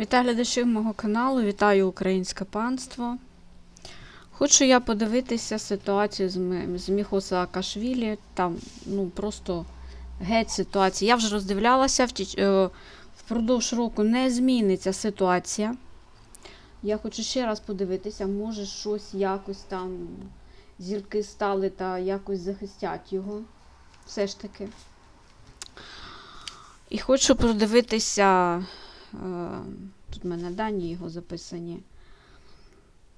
Вітаю глядачів мого каналу, вітаю українське панство. Хочу я подивитися ситуацію з, М- з Міхо Саакашвілі. Там ну, просто геть ситуація. Я вже роздивлялася, е, впродовж року не зміниться ситуація. Я хочу ще раз подивитися, може щось якось там зірки стали та якось захистять його. Все ж таки. І хочу подивитися. Е, Тут в мене дані його записані.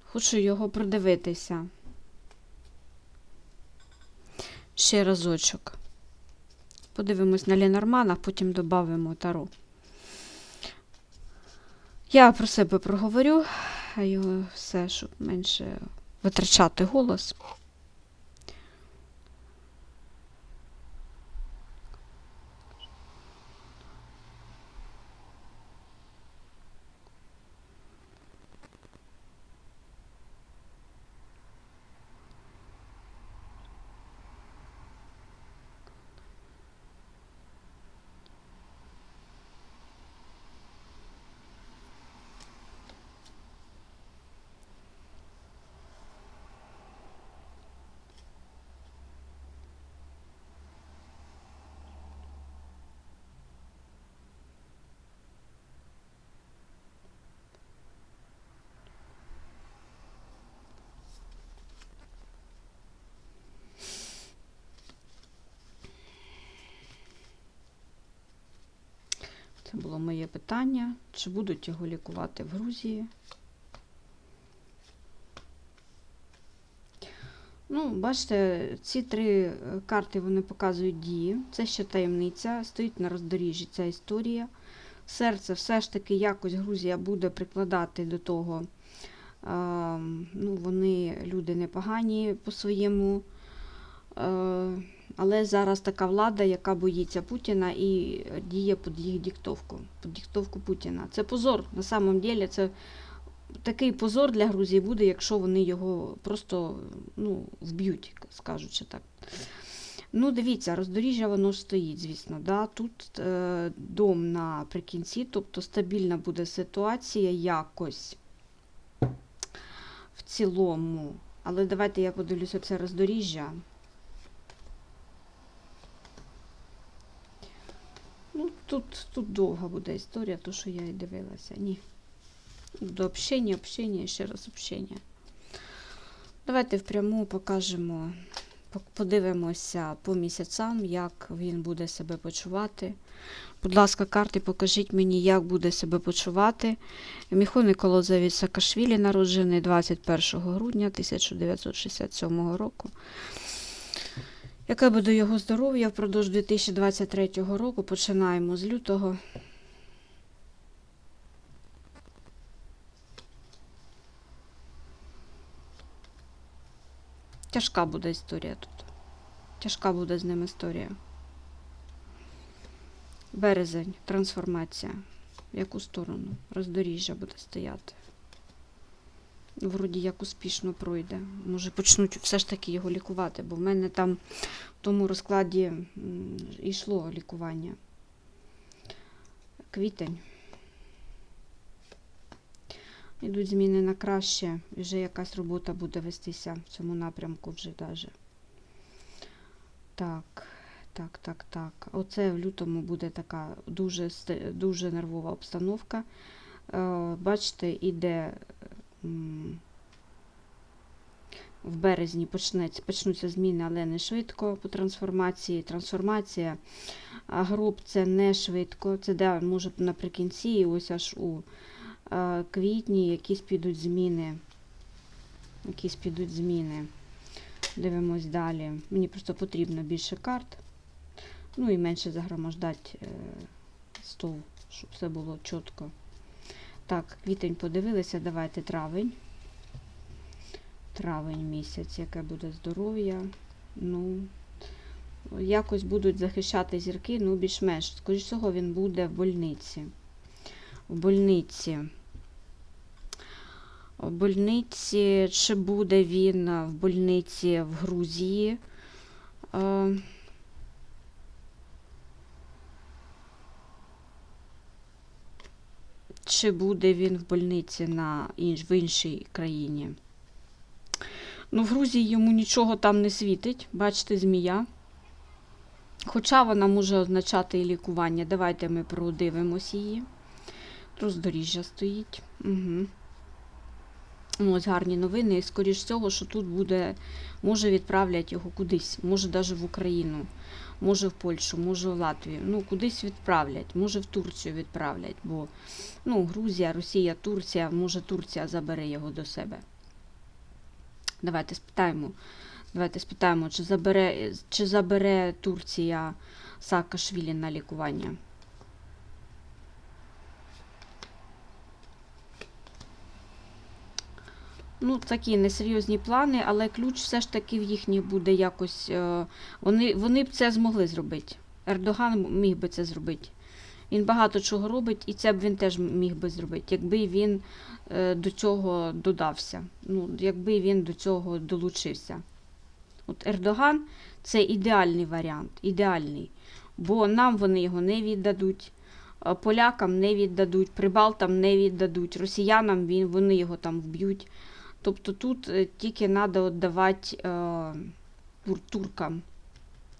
Хочу його продивитися. Ще разочок. Подивимось на Ленормана, потім додамо Таро. Я про себе проговорю, а його все, щоб менше витрачати голос. Це було моє питання. Чи будуть його лікувати в Грузії? Ну, бачите, ці три е, карти вони показують дії. Це ще таємниця, стоїть на роздоріжжі ця історія. Серце все ж таки якось Грузія буде прикладати до того. А, ну, вони люди непогані по своєму. Але зараз така влада, яка боїться Путіна і діє під їх диктовку, під диктовку Путіна. Це позор. На самом деле, це такий позор для Грузії буде, якщо вони його просто ну, вб'ють, скажучи так. Ну, дивіться, роздоріжжя воно стоїть, звісно. Да? Тут е, дом наприкінці, тобто стабільна буде ситуація якось в цілому. Але давайте я подивлюся це роздоріжжя. Ну, тут, тут довга буде історія, то що я і дивилася. Ні. До общення, общення, ще раз общення. Давайте впряму покажемо, подивимося по місяцям, як він буде себе почувати. Будь ласка, карти, покажіть мені, як буде себе почувати. Міхо Николозевич Саакашвілі, народжений 21 грудня 1967 року. Яке буде його здоров'я впродовж 2023 року? Починаємо з лютого. Тяжка буде історія тут. Тяжка буде з ним історія. Березень, трансформація. В яку сторону? Роздоріжжя буде стояти. Вроді як успішно пройде. Може почнуть все ж таки його лікувати, бо в мене там в тому розкладі йшло лікування. Квітень. Йдуть зміни на краще, вже якась робота буде вестися в цьому напрямку вже даже. Так, так, так, так. Оце в лютому буде така дуже, дуже нервова обстановка. Е, Бачите, іде в березні почнеться, почнуться зміни, але не швидко по трансформації. Трансформація, гроб це не швидко. Це де може наприкінці, і ось аж у квітні якісь підуть зміни. Якісь підуть зміни. Дивимось далі. Мені просто потрібно більше карт. Ну і менше загромождати е, стол, щоб все було чітко. Так, квітень подивилися, давайте травень. Травень місяць, яке буде здоров'я. Ну, якось будуть захищати зірки, ну, більш-менш. Скоріше всього, він буде в больниці. В больниці. В больниці, чи буде він в больниці в Грузії? Чи буде він в больниці на інш, в іншій країні. Ну, в Грузії йому нічого там не світить. Бачите, змія. Хоча вона може означати і лікування. Давайте ми продивимось її. Роздоріжжя стоїть. Угу. Ось гарні новини. І скоріш всього, що тут буде, може відправлять його кудись, може навіть в Україну, може в Польщу, може в Латвію. Ну, кудись відправлять, може в Турцію відправлять, бо ну, Грузія, Росія, Турція, може Турція забере його до себе. Давайте спитаємо. Давайте спитаємо, чи забере, чи забере Турція Саакашвілі на лікування. Ну, такі несерйозні плани, але ключ все ж таки в їхніх буде якось. е, Вони, вони б це змогли зробити. Ердоган міг би це зробити. Він багато чого робить, і це б він теж міг би зробити, якби він е, до цього додався. Ну, якби він до цього долучився. От Ердоган це ідеальний варіант, ідеальний. Бо нам вони його не віддадуть, полякам не віддадуть, прибалтам не віддадуть, росіянам він, вони його там вб'ють. Тобто тут е, тільки треба віддавати е, тур- туркам.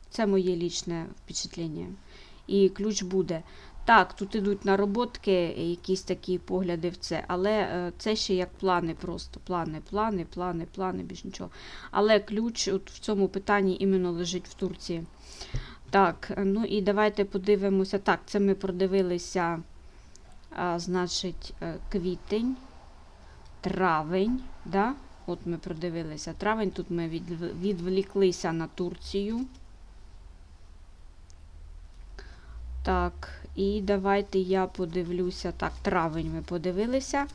Це моє лічне впечатлення. І ключ буде. Так, тут ідуть нароботки, якісь такі погляди в це, але е, це ще як плани просто. Плани, плани, плани, плани, більш нічого. Але ключ от в цьому питанні іменно лежить в Турції. Так, ну і давайте подивимося. Так, це ми продивилися, а, значить, квітень, травень. Да? От ми продивилися травень, тут ми відв- відволіклися на Турцію. Так, і давайте я подивлюся. Так, травень ми подивилися.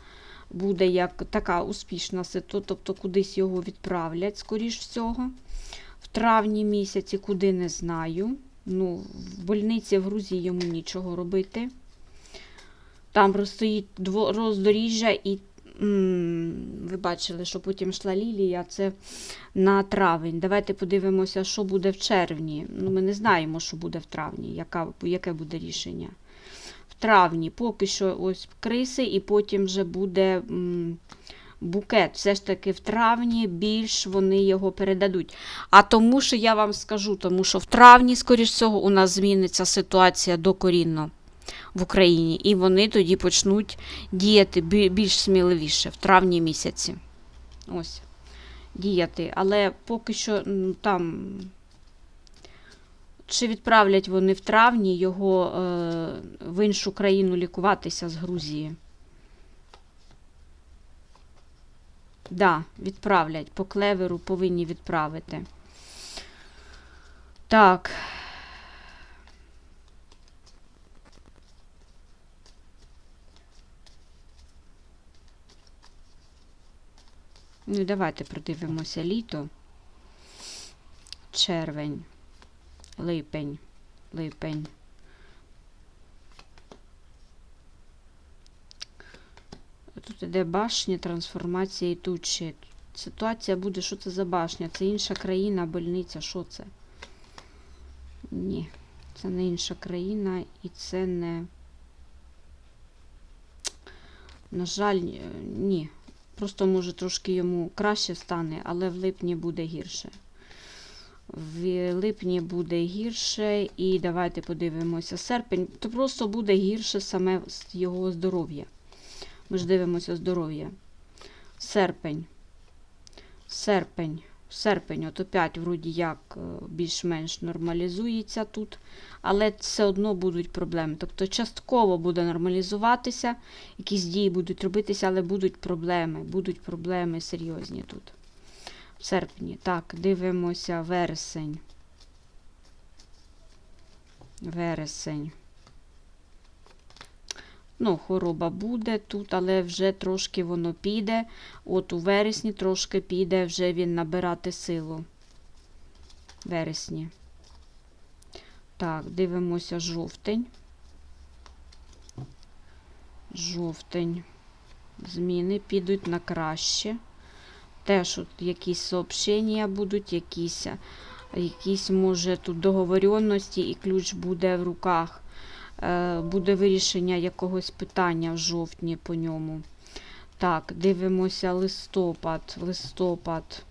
Буде як така успішна ситуація, тобто кудись його відправлять, скоріш всього. В травні місяці, куди не знаю. Ну, в больниці в Грузії йому нічого робити. Там розстоїть роздоріжжя, і ви бачили, що потім йшла лілія. Це на травень. Давайте подивимося, що буде в червні. Ну, ми не знаємо, що буде в травні, яка, яке буде рішення. В травні поки що ось криси, і потім вже буде м, букет. Все ж таки в травні більш вони його передадуть. А тому, що я вам скажу, тому що в травні, скоріш всього, у нас зміниться ситуація докорінно в Україні, і вони тоді почнуть діяти більш сміливіше в травні місяці. Ось діяти. Але поки що м, там. Чи відправлять вони в травні його е, в іншу країну лікуватися з Грузії? Да, відправлять. По клеверу повинні відправити. Так. Ну, давайте продивимося літо. Червень, липень, липень. Тут іде башня, трансформація і тучі. Ситуація буде, що це за башня? Це інша країна, больниця, що це? Ні, це не інша країна і це не. На жаль, е, ні. Просто може трошки йому краще стане, але в липні буде гірше. В липні буде гірше, і давайте подивимося. Серпень, то просто буде гірше саме його здоров'я. Ми ж дивимося здоров'я. Серпень. Серпень. Серпень, от опять, вроді як, е, більш-менш нормалізується тут, але все одно будуть проблеми. Тобто частково буде нормалізуватися, якісь дії будуть робитися, але будуть проблеми. Будуть проблеми серйозні тут. В серпні. Так, дивимося вересень. Вересень. Ну, хвороба буде тут, але вже трошки воно піде. От у вересні трошки піде вже він набирати силу. Вересні. Так, дивимося жовтень. Жовтень. Зміни підуть на краще. Теж от якісь сообщення будуть, якісь, якісь, може, тут договоренності, і ключ буде в руках буде вирішення якогось питання в жовтні по ньому. Так, дивимося листопад, листопад,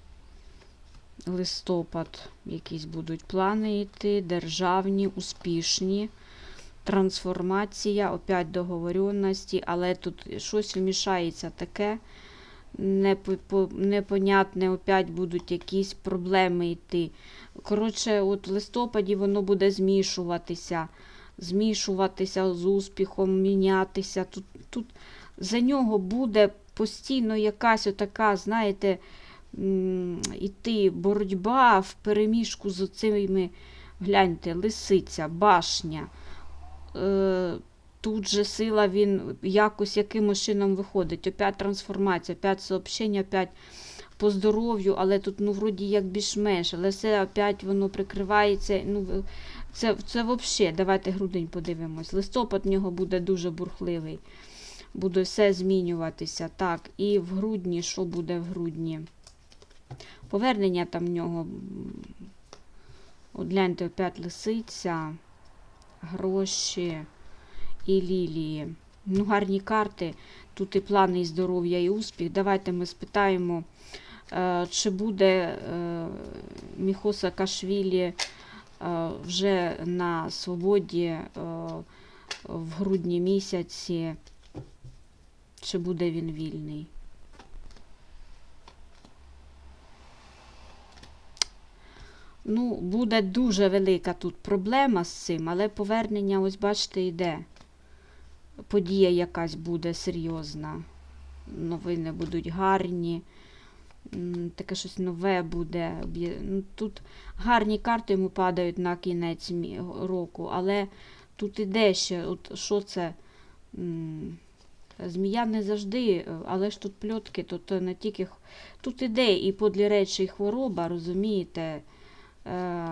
листопад, якісь будуть плани йти, державні, успішні. Трансформація, опять договоренності, але тут щось вмішається таке непонятне, опять будуть якісь проблеми йти. Коротше, от в листопаді воно буде змішуватися, змішуватися з успіхом, мінятися. Тут, тут за нього буде постійно якась отака, знаєте, іти боротьба в переміжку з цими, гляньте, лисиця, башня. Е, тут же сила він якось якимось чином виходить. Опять трансформація, опять сообщення, опять по здоров'ю, але тут, ну, вроді як більш-менш, але все опять воно прикривається. Ну, це, це взагалі, давайте грудень подивимось. Листопад в нього буде дуже бурхливий. Буде все змінюватися. Так, і в грудні, що буде в грудні? Повернення там в нього. От гляньте, опять лисиця, гроші і лілії. Ну, гарні карти. Тут і плани, і здоров'я, і успіх. Давайте ми спитаємо, е, чи буде е, Міхоса Кашвілі вже на свободі е, в грудні місяці, чи буде він вільний. Ну, буде дуже велика тут проблема з цим, але повернення, ось бачите, йде. Подія якась буде серйозна. Новини будуть гарні. Таке щось нове буде. Ну, тут гарні карти йому падають на кінець року, але тут іде ще, от що це? Змія не завжди, але ж тут пльотки, тут не тільки. Тут іде і подлі речі, і хвороба, розумієте? Е,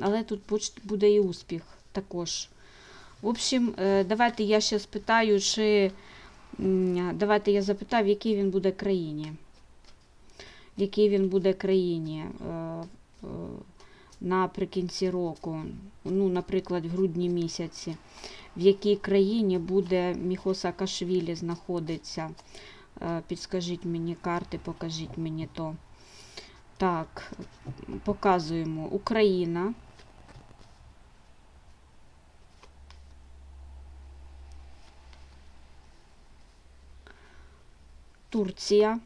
але тут буде і успіх також. В общем, е, давайте я ще спитаю, чи давайте я запитаю, в якій він буде країні. В якій він буде країні е, е, наприкінці року, ну, наприклад, в грудні місяці, в якій країні буде Міхо Саакашвілі знаходиться. Е, Підскажіть мені карти, покажіть мені то. Так, показуємо Україна. Турція.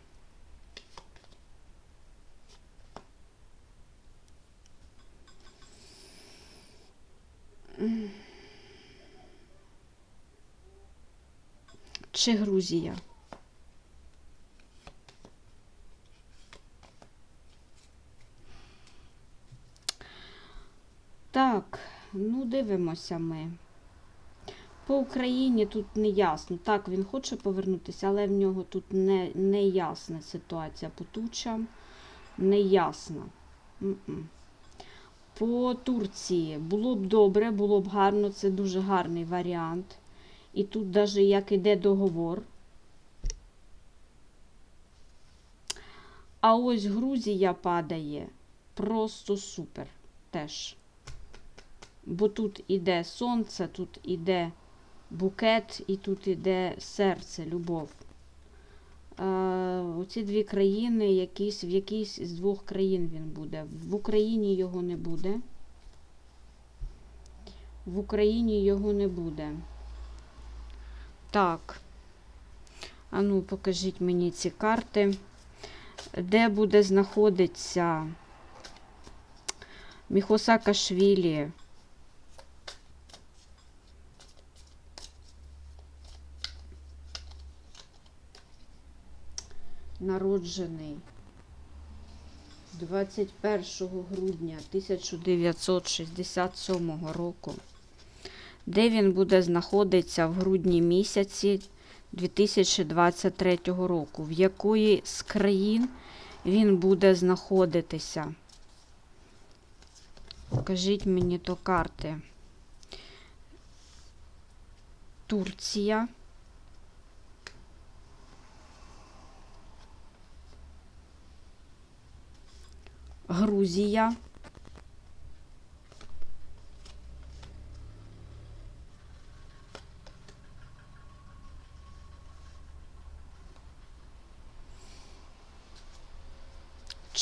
Чи Грузія? Так, ну дивимося ми. По Україні тут не ясно. Так, він хоче повернутися, але в нього тут не, не ясна ситуація по тучам. Не ясна. По Турції було б добре, було б гарно, це дуже гарний варіант. І тут навіть як іде договор. А ось Грузія падає просто супер теж. Бо тут іде сонце, тут іде букет і тут іде серце, любов. Е, оці дві країни, якісь, в якійсь з двох країн він буде. В Україні його не буде. В Україні його не буде. Так. А ну, покажіть мені ці карти. Де буде знаходитися Міхоса Кашвілі? Народжений 21 грудня 1967 року. Де він буде знаходитися в грудні місяці 2023 року? В якої з країн він буде знаходитися? Покажіть мені то карти. Турція. Грузія.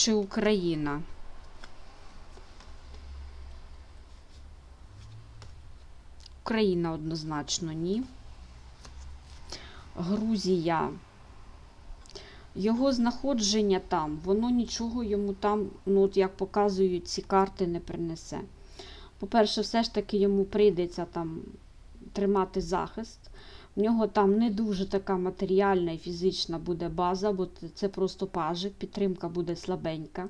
Чи Україна? Україна однозначно ні. Грузія. Його знаходження там, воно нічого йому там, ну от як показують ці карти, не принесе. По-перше, все ж таки йому прийдеться там тримати захист. В нього там не дуже така матеріальна і фізична буде база, бо це просто пажик, підтримка буде слабенька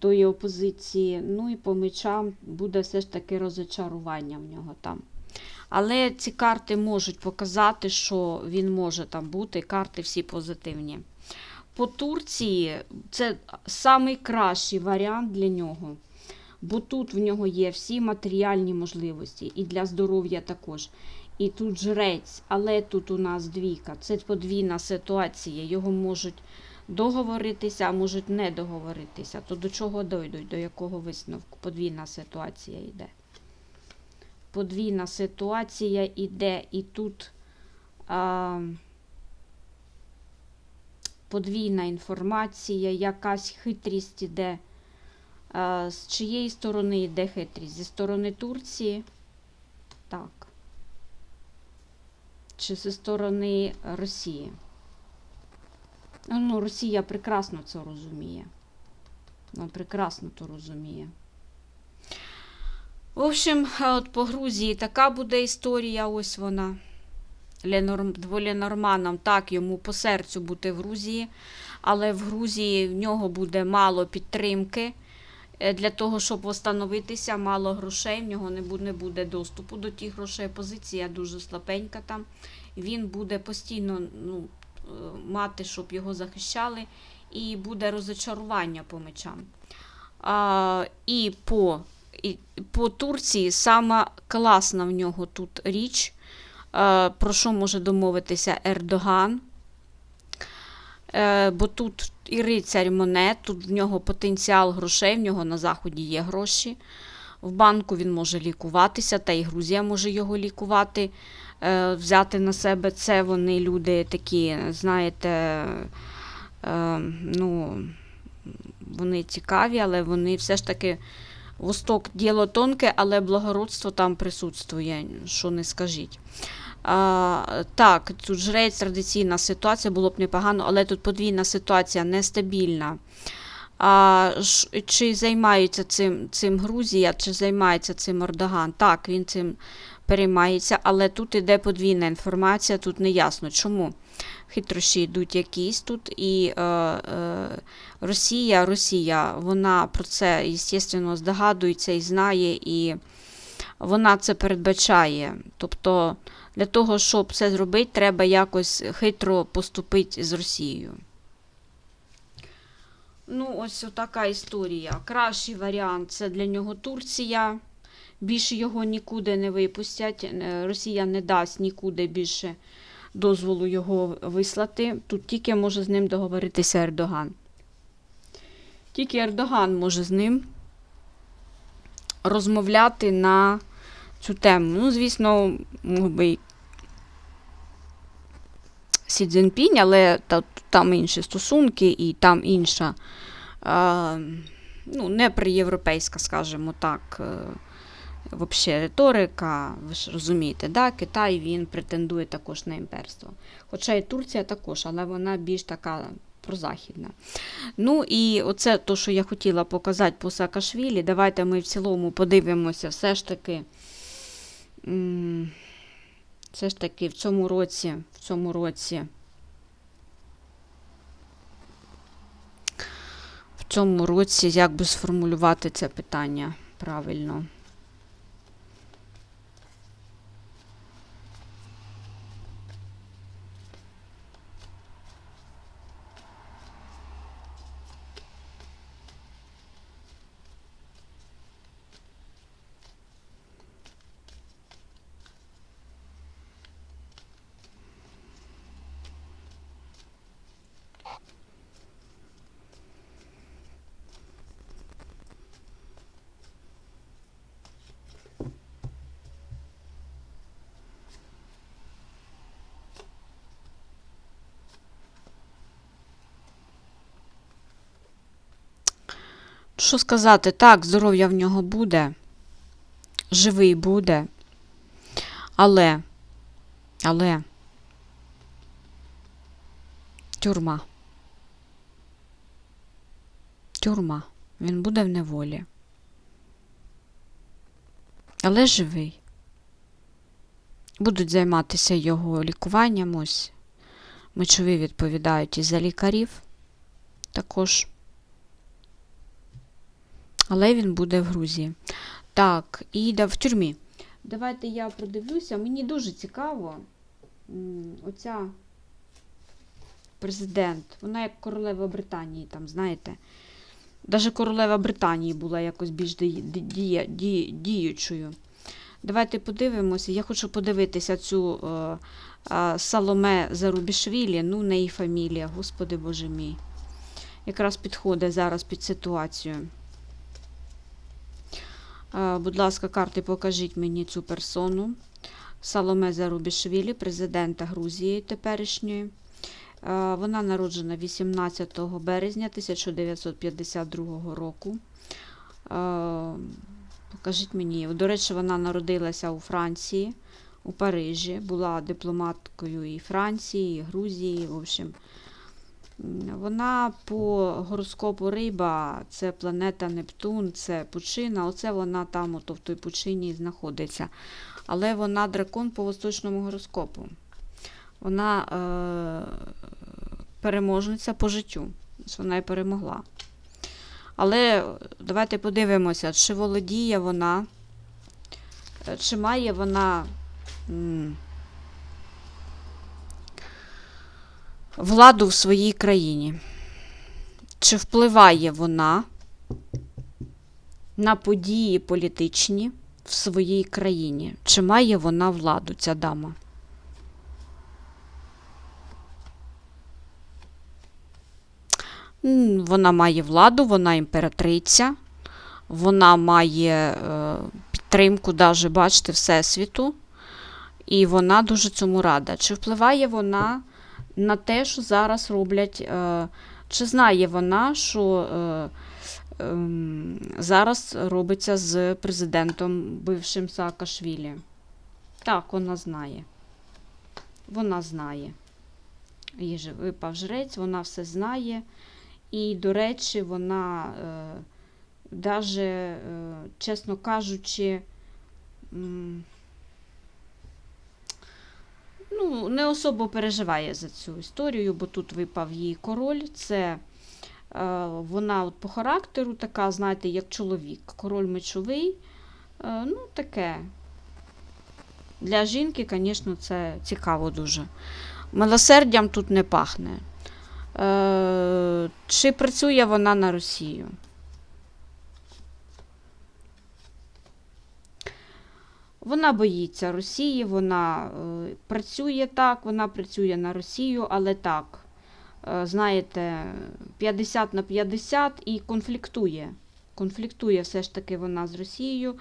тої опозиції. Ну і по мечам буде все ж таки розочарування в нього там. Але ці карти можуть показати, що він може там бути. Карти всі позитивні. По Турції це найкращий варіант для нього. Бо тут в нього є всі матеріальні можливості, і для здоров'я також. І тут жрець, але тут у нас двійка. Це подвійна ситуація. Його можуть договоритися, а можуть не договоритися. То до чого дойдуть, до якого висновку? Подвійна ситуація йде. Подвійна ситуація йде, і тут а, подвійна інформація, якась хитрість іде. А, з чиєї сторони йде хитрість? Зі сторони Турції? Так. Чи зі сторони Росії? Ну, Росія прекрасно це розуміє. Вона прекрасно то розуміє. В общем, от по Грузії така буде історія, ось вона. Ленор... Ленорманом так йому по серцю бути в Грузії, але в Грузії в нього буде мало підтримки для того, щоб встановитися, мало грошей, в нього не буде, доступу до тих грошей. Позиція дуже слабенька там. Він буде постійно ну, е, мати, щоб його захищали, і буде розочарування по мечам. А, і по і по Турції сама класна в нього тут річ, е, про що може домовитися Ердоган. Е, Бо тут і рицарь монет, тут в нього потенціал грошей, в нього на Заході є гроші. В банку він може лікуватися, та і Грузія може його лікувати, е, взяти на себе це. Вони люди такі, знаєте, ну, вони цікаві, але вони все ж таки. Восток діло тонке, але благородство там присутствує, що не скажіть. А, Так, тут жрець традиційна ситуація, було б непогано, але тут подвійна ситуація нестабільна. А, Чи займається цим цим Грузія, чи займається цим Ордоган? Так, він цим переймається, але тут іде подвійна інформація, тут не ясно. Чому? Хитрощі йдуть якісь тут, і е, е, Росія, Росія, вона про це, звісно, здогадується і знає, і вона це передбачає. Тобто, для того, щоб це зробити, треба якось хитро поступити з Росією. Ну, ось така історія. Кращий варіант це для нього Турція. Більше його нікуди не випустять. Е, Росія не дасть нікуди більше дозволу його вислати. Тут тільки може з ним договоритися Ердоган. Тільки Ердоган може з ним розмовляти на цю тему. Ну, звісно, мог би Сі Цзіньпінь, але та, там інші стосунки і там інша, а, ну, не приєвропейська, скажімо так, е, взагалі риторика, ви ж розумієте, да? Китай він претендує також на імперство. Хоча і Турція також, але вона більш така прозахідна. Ну і оце то, що я хотіла показати по Саакашвілі. Давайте ми в цілому подивимося, все ж таки. Все ж таки в цьому році, в цьому році. В цьому році як би сформулювати це питання правильно? Що сказати? Так, здоров'я в нього буде, живий буде, але, але, тюрма. Тюрма. Він буде в неволі. Але живий. Будуть займатися його лікуванням. Ось. Мечові відповідають і за лікарів також. Але він буде в Грузії. Так, і да, в тюрмі. Давайте я продивлюся. Мені дуже цікаво. Оця президент, вона як королева Британії, там, знаєте. Даже королева Британії була якось більш діючою. Давайте подивимося. Я хочу подивитися цю е, е, Саломе Зарубішвілі, ну, неї фамілія, господи боже мій. Якраз підходить зараз під ситуацію. Е, будь ласка, карти, покажіть мені цю персону. Саломе Зарубішвілі, президента Грузії теперішньої. Е, Вона народжена 18 березня 1952 року. Е, Покажіть мені. До речі, вона народилася у Франції, у Парижі, була дипломаткою і Франції, і Грузії. В общем, вона по гороскопу риба, це планета Нептун, це пучина. Оце вона там, ото в той пучині знаходиться. Але вона дракон по восточному гороскопу. Вона е- переможниця по життю. Вона і перемогла. Але давайте подивимося, чи володіє вона, е, чи має вона м, владу в своїй країні. Чи впливає вона на події політичні в своїй країні? Чи має вона владу, ця дама? Вона має владу, вона імператриця, вона має е, підтримку, даже, бачите, Всесвіту, і вона дуже цьому рада. Чи впливає вона на те, що зараз роблять, е, чи знає вона, що е, ем, зараз робиться з президентом бившим Саакашвілі? Так, вона знає. Вона знає. Їй випав жрець, вона все знає. І, до речі, вона, е, е, чесно кажучи, ну, не особо переживає за цю історію, бо тут випав їй король. Це е, вона от по характеру така, знаєте, як чоловік. Король мечовий. Е, ну, таке. Для жінки, звісно, це цікаво дуже. Милосердям тут не пахне. Е, чи працює вона на Росію? Вона боїться Росії, вона е, працює так, вона працює на Росію, але так, е, знаєте, 50 на 50 і конфліктує. Конфліктує все ж таки вона з Росією,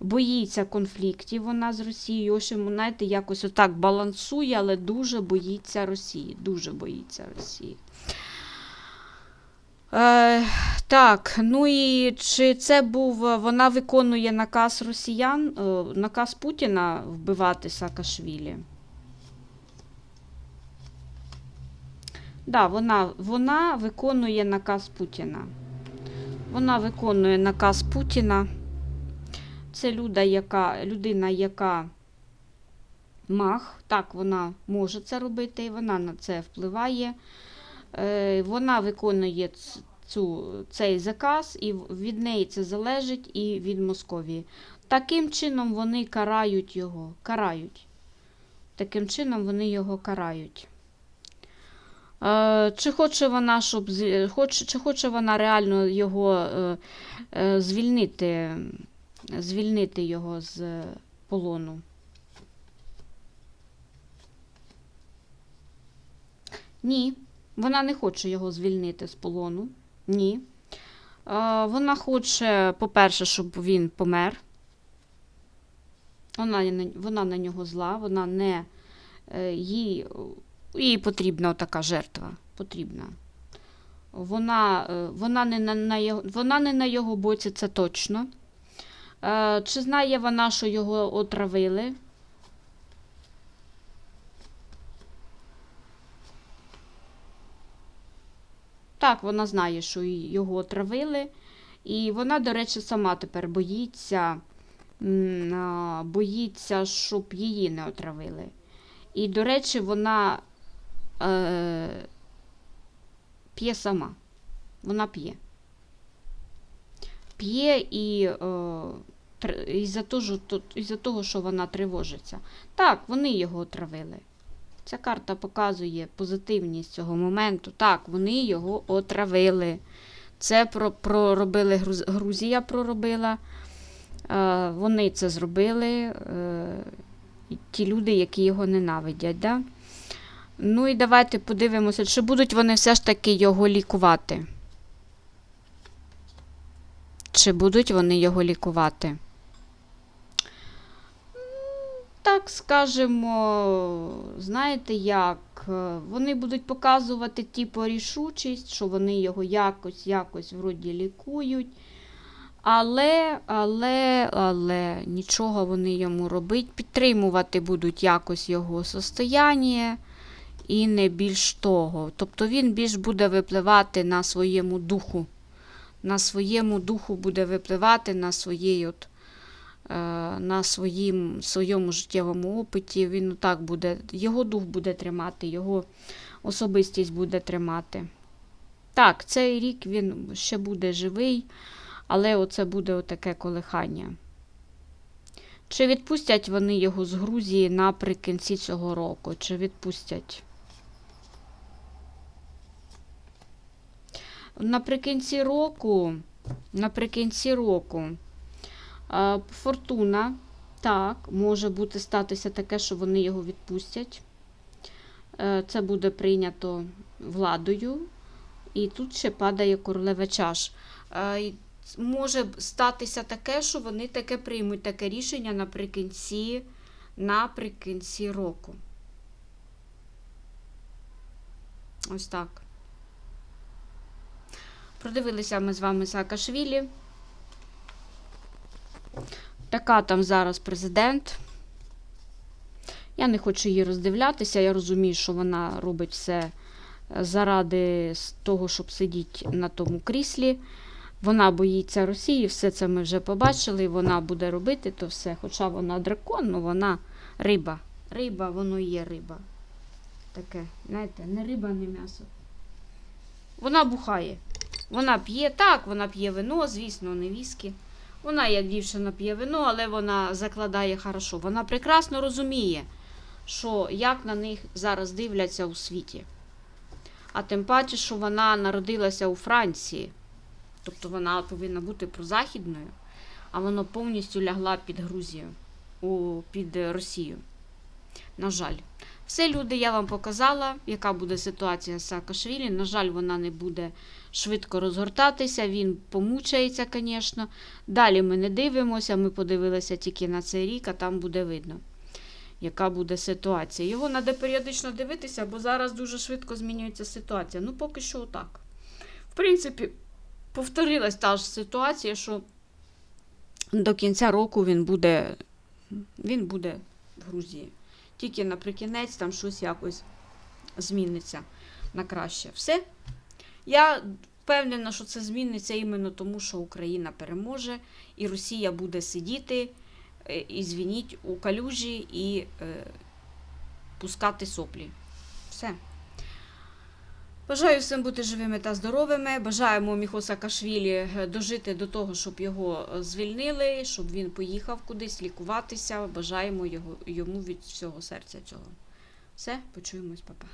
боїться конфліктів вона з Росією. Общем, знаєте, якось отак балансує, але дуже боїться Росії. Дуже боїться Росії. Е, так, ну і чи це був, вона виконує наказ росіян, е, наказ Путіна вбивати Саакашвілі? Да, вона, вона виконує наказ Путіна. Вона виконує наказ Путіна. Це люда, яка, людина, яка маг. Так, вона може це робити, і вона на це впливає. Е, Вона виконує цю, цей заказ, і від неї це залежить і від Московії. Таким чином вони карають його. Карають. Таким чином вони його карають. Е, Чи хоче вона, щоб хоч, чи хоче вона реально його е, звільнити, звільнити його з полону? Ні, вона не хоче його звільнити з полону. Ні. Вона хоче, по-перше, щоб він помер. Вона, на- вона на нього зла, вона не е, їй, їй потрібна така жертва. Потрібна. Вона, е, вона, не на, на його, вона не на його боці, це точно. Е, Чи знає вона, що його отравили? Так, вона знає, що його отравили. І вона, до речі, сама тепер боїться, боїться, щоб її не отравили. І, до речі, вона е, п'є сама. Вона п'є. П'є і е, із-за того, що вона тривожиться. Так, вони його отравили. Ця карта показує позитивність цього моменту. Так, вони його отравили. Це про, проробили Груз- Грузія проробила. Е, вони це зробили. Е, ті люди, які його ненавидять. Да? Ну і давайте подивимося, чи будуть вони все ж таки його лікувати. Чи будуть вони його лікувати? М, Так скажемо, знаєте як, е, вони будуть показувати типу рішучість, що вони його якось, якось вроді лікують. Але, але, але нічого вони йому робить. Підтримувати будуть якось його состояння і не більш того. Тобто він більш буде випливати на своєму духу. На своєму духу буде випливати на своєї от, на своїм, своєму життєвому опиті. Він так буде, його дух буде тримати, його особистість буде тримати. Так, цей рік він ще буде живий, але оце буде отаке колихання. Чи відпустять вони його з Грузії наприкінці цього року? Чи відпустять? Наприкінці року, наприкінці року, фортуна, так, може бути статися таке, що вони його відпустять. Е, Це буде прийнято владою. І тут ще падає королева чаш. Е, Може статися таке, що вони таке приймуть таке рішення наприкінці, наприкінці року. Ось так. Продивилися ми з вами Саакашвілі. Така там зараз президент. Я не хочу її роздивлятися. Я розумію, що вона робить все заради того, щоб сидіти на тому кріслі. Вона боїться Росії, все це ми вже побачили. Вона буде робити то все. Хоча вона дракон, ну вона риба. Риба, воно є риба. Таке, знаєте, не риба, не м'ясо. Вона бухає. Вона п'є так, вона п'є вино, звісно, не віскі. Вона, як дівчина, п'є вино, але вона закладає хорошо. Вона прекрасно розуміє, що як на них зараз дивляться у світі. А тим паче, що вона народилася у Франції. Тобто вона повинна бути прозахідною, а вона повністю лягла під Грузію, під Росію. На жаль. Все, люди, я вам показала, яка буде ситуація з Саакашвілі. На жаль, вона не буде швидко розгортатися, він помучається, звісно. Далі ми не дивимося, ми подивилися тільки на цей рік, а там буде видно, яка буде ситуація. Його треба періодично дивитися, бо зараз дуже швидко змінюється ситуація. Ну, поки що отак. В принципі, повторилась та ж ситуація, що до кінця року він буде, він буде в Грузії. Тільки наприкінець там щось якось зміниться на краще. Все. Я впевнена, що це зміниться іменно тому, що Україна переможе, і Росія буде сидіти, е, і звініть у калюжі і е, пускати соплі. Все. Бажаю всім бути живими та здоровими. Бажаємо Міхо Саакашвілі е, дожити до того, щоб його е, звільнили, щоб він поїхав кудись лікуватися. Бажаємо його, йому від всього серця цього. Все, почуємось, папа.